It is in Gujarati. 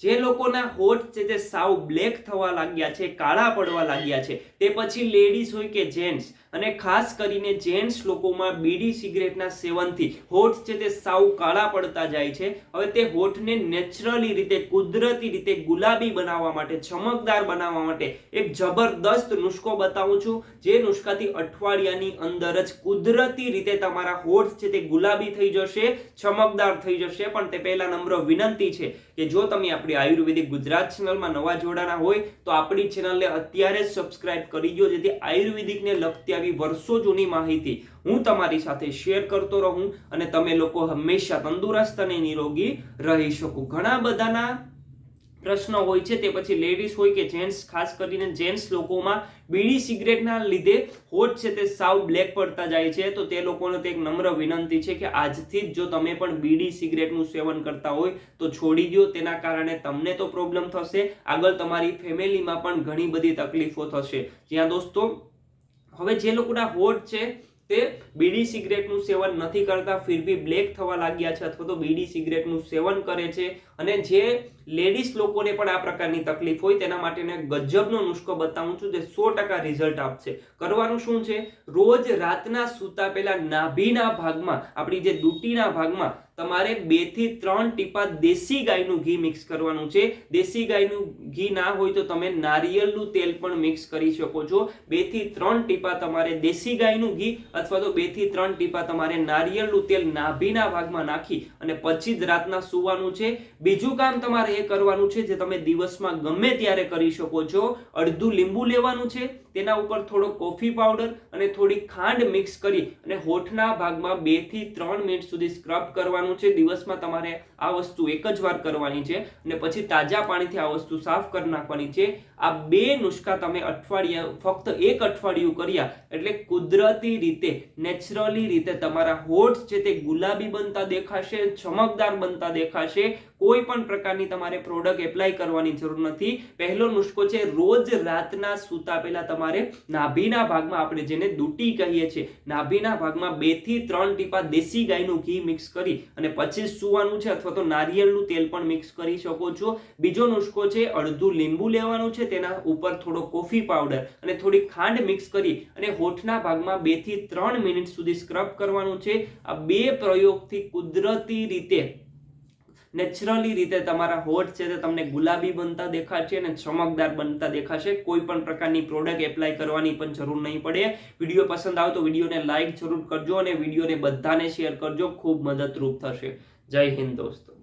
જે લોકોના હોઠ છે તે સાવ બ્લેક થવા લાગ્યા છે, કાળા પડવા લાગ્યા છે, તે પછી લેડીઝ હોય કે જેન્ટ્સ અને ખાસ કરીને જેન્ટ્સ લોકોમાં બીડી સિગરેટના સેવનથી હોઠ છે તે સાવ કાળા પડતા જાય છે. હવે તે હોઠને નેચરલી રીતે, કુદરતી રીતે ગુલાબી બનાવવા માટે, ચમકદાર બનાવવા માટે એક જબરદસ્ત નુસ્ખો બતાવું છું. જે નુસ્ખાથી અઠવાડિયાની અંદર જ કુદરતી રીતે તમારા હોઠ છે તે ગુલાબી થઈ જશે, ચમકદાર થઈ જશે. પણ તે પહેલા નમ્ર વિનંતી છે કે જો તમે આપણી આયુર્વેદિક ગુજરાત ચેનલમાં નવા જોડાના હોય તો આપણી ચેનલને અત્યારે જ સબસ્ક્રાઇબ કરી દો જેથી આયુર્વેદિકને લગતી આવી વર્ષો જૂની માહિતી હું તમારી સાથે શેર કરતો રહું અને તમે લોકો હંમેશા તંદુરસ્ત અને નિરોગી રહી શકો. ઘણા બધાના પ્રશ્ન હોય છે તે પછી લેડીઝ હોય કે જેન્ટ્સ ખાસ કરીને જેન્ટ્સ લોકોમાં બીડી સિગરેટના લીધે હોઠ છે તે સાવ બ્લેક પડતા જાય છે. તો તે લોકોને તો એક નમ્ર વિનંતી છે કે આજથી જ જો તમે પણ બીડી સિગરેટનું સેવન કરતા હોય તો છોડી દો તેના કારણે તમને તો પ્રોબ્લેમ થશે. આગળ તમારી ફેમિલીમાં પણ ઘણી બધી તકલીફો થશે. જ્યાં દોસ્તો, હવે જે લોકોના હોઠ છે તે બીડી સિગરેટનું સેવન નથી કરતા, ફિર બી બ્લેક થવા લાગ્યા છે અથવા તો બીડી સિગરેટનું સેવન કરે છે. અને જે લેડીઝ લોકોને પણ આ પ્રકારની તકલીફ હોય તેના માટે ગજબનો નુસ્ખો બતાવું છું જે સો ટકા રિઝલ્ટ આપશે. કરવાનું શું છે? રોજ રાતના સૂતા પહેલા નાભીના ભાગમાં, આપણી જે દુટીના ભાગમાં, તમારે બેથી ત્રણ ટીપા દેશી ગાયનું ઘી મિક્સ કરવાનું છે. દેશી ગાયનું ઘી ના હોય તો તમે નારિયેળનું તેલ પણ મિક્સ કરી શકો છો. બેથી ત્રણ ટીપા તમારે દેશી ગાયનું ઘી અથવા તો બેથી ત્રણ ટીપા તમારે નારિયેળનું તેલ નાભીના ભાગમાં નાખી અને પછી જ રાતના સૂવાનું છે. બીજું કામ તમારે એ કરવાનું છે, જે તમે દિવસમાં ગમે ત્યારે કરી શકો છો. અડધું લીંબુ લેવાનું છે, તેના ઉપર થોડો કોફી પાવડર અને થોડી ખાંડ મિક્સ કરી અને હોઠના ભાગમાં બેથી ત્રણ મિનિટ સુધી સ્ક્રબ કરવાનું છે. દિવસમાં તમારે આ વસ્તુ એક જ વાર કરવાની છે અને પછી તાજા પાણીથી આ વસ્તુ સાફ કરી નાખવાની છે. આ બે નુસ્ખા તમે અઠવાડિયા, ફક્ત એક અઠવાડિયું કર્યા, એટલે કુદરતી રીતે, નેચરલી રીતે તમારા હોઠ છે તે ગુલાબી બનતા દેખાશે, ચમકદાર બનતા દેખાશે. કોઈ પણ પ્રકારની તમારે પ્રોડક્ટ એપ્લાય કરવાની જરૂર નથી. પહેલો નુસ્ખો છે, રોજ રાતના સૂતા પહેલા તમારે નાભીના ભાગમાં આપણે જેને દૂટી કહીએ છીએ, નાભીના ભાગમાં બેથી ત્રણ ટીપા દેશી ગાયનું ઘી મિક્સ કરી અને પછી સૂવાનું છે અથવા તો નારિયેળનું તેલ પણ મિક્સ કરી શકો છો. બીજો નુસ્ખો છે, અડધું લીંબુ લેવાનું છે, તેના ઉપર થોડો કોફી પાવડર અને થોડી ખાંડ મિક્સ કરી અને હોઠના ભાગમાં બેથી ત્રણ મિનિટ સુધી સ્ક્રબ કરવાનું છે. આ બે પ્રયોગથી કુદરતી રીતે નેચરલી રીતે તમારા હોઠ છે તે તમને ગુલાબી બનતા દેખાશે અને ચમકદાર બનતા દેખાશે. કોઈ પણ પ્રકારની પ્રોડક્ટ એપ્લાય કરવાની પણ જરૂર નહીં પડે. વીડિયો પસંદ આવે તો વિડીયોને લાઇક જરૂર કરજો અને વિડીયોને બધાને શેર કરજો. ખૂબ મદદરૂપ થશે. જય હિન્દ દોસ્તો.